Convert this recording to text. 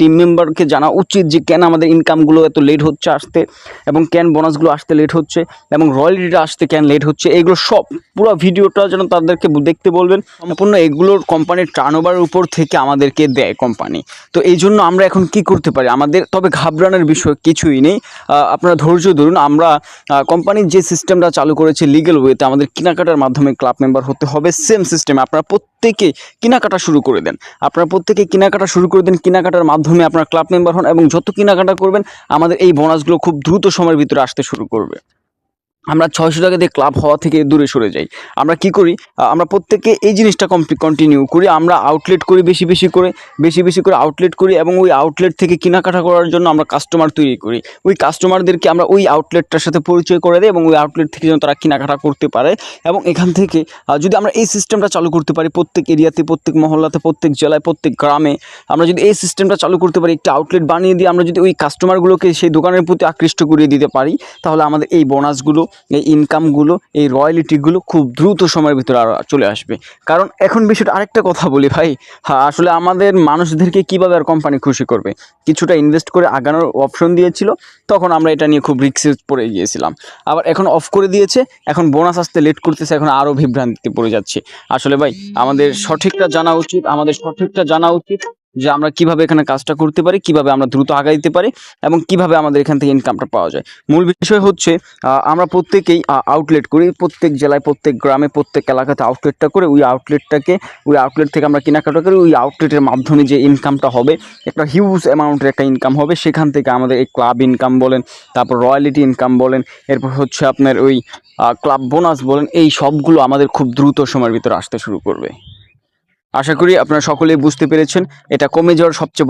Team মেম্বারকে জানা উচিত যে কেন আমাদের ইনকামগুলো এত লেট হচ্ছে আসতে এবং কেন বোনাসগুলো আসতে লেট হচ্ছে এবং রয়্যালিটিটা আসতে কেন লেট হচ্ছে, এগুলো সব পুরো ভিডিওটা যেন তাদেরকে দেখতে বলবেন। সম্পূর্ণ এগুলোর কোম্পানির টার্নওভারের উপর থেকে আমাদেরকে দেয় কোম্পানি তো এই জন্য আমরা এখন কি করতে পারি? আমাদের তবে ঘাবড়ানোর বিষয় কিছুই নেই। আপনারা ধৈর্য ধরুন, আমরা কোম্পানির যে সিস্টেমটা চালু করেছে লিগেল ওয়েতে আমাদের কেনাকাটার মাধ্যমে ক্লাব মেম্বার হতে হবে সেম সিস্টেমে আপনারা প্রত্যেকে কেনাকাটা শুরু করে দেন। আপনারা প্রত্যেকে কেনাকাটা শুরু করে দেন, কেনাকাটার মাধ্যমে আপনারা ক্লাব মেম্বার হন এবং যত কেনাকাটা করবেন, আমাদের এই বোনাসগুলো খুব দ্রুত সময়ের ভিতরে আসতে শুরু করবে। আমরা ছয়শো টাকা দিয়ে ক্লাব হওয়া থেকে দূরে সরে যাই। আমরা কি করি? আমরা প্রত্যেকে এই জিনিসটা কন্টিনিউ করি। আমরা আউটলেট করি বেশি বেশি করে, বেশি বেশি করে আউটলেট করি এবং ওই আউটলেট থেকে কেনাকাটা করার জন্য আমরা কাস্টমার তৈরি করি। ওই কাস্টমারদেরকে আমরা ওই আউটলেটটার সাথে পরিচয় করে দিই এবং ওই আউটলেট থেকে যেন তারা কেনাকাটা করতে পারে এবং এখান থেকে যদি আমরা এই সিস্টেমটা চালু করতে পারি প্রত্যেক এরিয়াতে, প্রত্যেক মহল্লাতে, প্রত্যেক জেলায়, প্রত্যেক গ্রামে, আমরা যদি এই সিস্টেমটা চালু করতে পারি, একটা আউটলেট বানিয়ে দিয়ে আমরা যদি ওই কাস্টমারগুলোকে সেই দোকানের প্রতি আকৃষ্ট করিয়ে দিতে পারি, তাহলে আমাদের এই বোনাসগুলো এই ইনকামগুলো এই রয়্যালিটিগুলো খুব দ্রুত সময়ের ভিতরে আর চলে আসবে। কারণ এখন বিষয়টা আরেকটা কথা বলি ভাই হ্যাঁ আসলে আমাদের মানুষদেরকে কীভাবে আর কোম্পানি খুশি করবে? কিছুটা ইনভেস্ট করে আগানোর অপশন দিয়েছিল, তখন আমরা এটা নিয়ে খুব রিক্সে পড়ে গিয়েছিলাম। আবার এখন অফ করে দিয়েছে, এখন বোনাস আসতে লেট করতেছে, এখন আরও বিভ্রান্তিতে পড়ে যাচ্ছে। আসলে ভাই, আমাদের সঠিকটা জানা উচিত, আমাদের সঠিকটা জানা উচিত। যে আমরা কীভাবে এখানে কাজটা করতে পারি, কীভাবে আমরা দ্রুত আগাইতে পারি এবং কীভাবে আমাদের এখান থেকে ইনকামটা পাওয়া যায়। মূল বিষয় হচ্ছে আমরা প্রত্যেকেই আউটলেট করি। প্রত্যেক জেলায়, প্রত্যেক গ্রামে, প্রত্যেক এলাকাতে আউটলেটটা করে ওই আউটলেটটাকে ওই আউটলেট থেকে আমরা কেনাকাটা করি। ওই আউটলেটের মাধ্যমে যে ইনকামটা হবে, একটা হিউজ অ্যামাউন্টের একটা ইনকাম হবে। সেখান থেকে আমাদের এই ক্লাব ইনকাম বলেন, তারপর রয়্যালিটি ইনকাম বলেন, এরপর হচ্ছে আপনার ওই ক্লাব বোনাস বলেন, এই সবগুলো আমাদের খুব দ্রুত সময়ের ভিতরে আসতে শুরু করবে। আশা করি আপনারা সকলেই বুঝতে পেরেছেন এটা কমে যাওয়ার সবচেয়ে